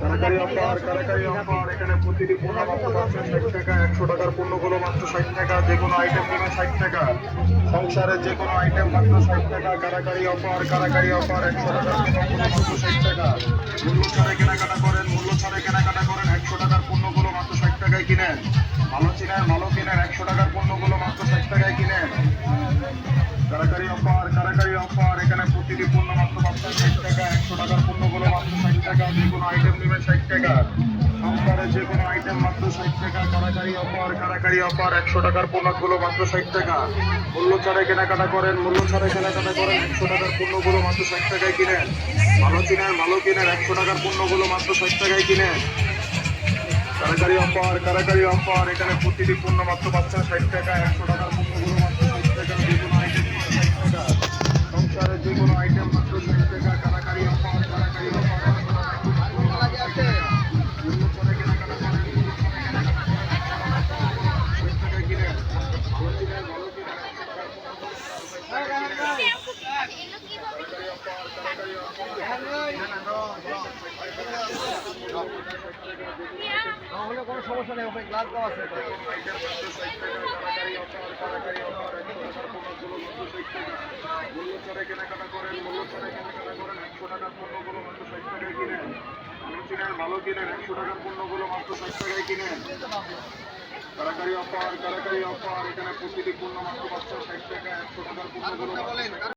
কারাকারি offer কারাকারি offer এখানে প্রতিটি পণ্য মাত্র পাচ্ছেন ষাট টাকা একশো টাকার পণ্যগুলো মাত্র ষাট টাকা যে কোনো আইটেম নেবেন ষাট টাকা সংসারের যে কোনো আইটেম মাত্র ষাট টাকা, কারাকারি অফার কারাকারি অফার একশো টাকার একশো টাকার পণ্যগুলো মাত্র ষাট টাকায় কিনেন। ভালো চিনেন, ভালো কিনেন, একশো টাকার পণ্যগুলো মাত্র ষাট টাকায় কিনেন। কারাকারি অফার কারাকারি অফার, এখানে প্রতিটি পণ্য মাত্র পাচ্ছেন ষাট টাকা, একশো টাকার পণ্যগুলো মাত্র ষাট টাকা, যে কোনো আইটেম নেবেন ষাট টাকা। সংসারে যে কোনো আইটেম মাত্র ষাট টাকা, কারাকারি অফার কারাকারি অফার, একশো টাকার পণ্যগুলো মাত্র ষাট টাকা। মূল্য ছাড়ে কেনাকাটা করেন, মূল্য ছাড়ে কেনাকাটা করেন, একশো টাকার পণ্যগুলো মাত্র ষাট টাকায় কিনেন। ভালো কিনেন ভালো কিনেন, একশো টাকার পণ্যগুলো মাত্র ষাট টাকায় কিনেন। কারাকারি অফার কারাকারি অফার এখানে প্রতিটি পণ্য মাত্র পাচ্ছেন ষাট টাকা একশো টাকার তাহলে কোনো সমস্যা নেই ওখানে গ্লাস দেওয়া আছে। কেনাকাটা করেন মূল্য ছাড়ে কেনাকাটা করেন একশো টাকার পণ্যগুলো মাত্র ষাট টাকায় কিনেন ভালো কিনেন ভালো কিনেন একশো টাকার পণ্যগুলো মাত্র ষাট টাকায় কিনেন কারাকারি অফার কারাকারি অফার এখানে প্রতিটি পণ্য মাত্র পাচ্ছেন ষাট টাকা একশো টাকার পণ্যগুলো মাত্র 60 টাকায়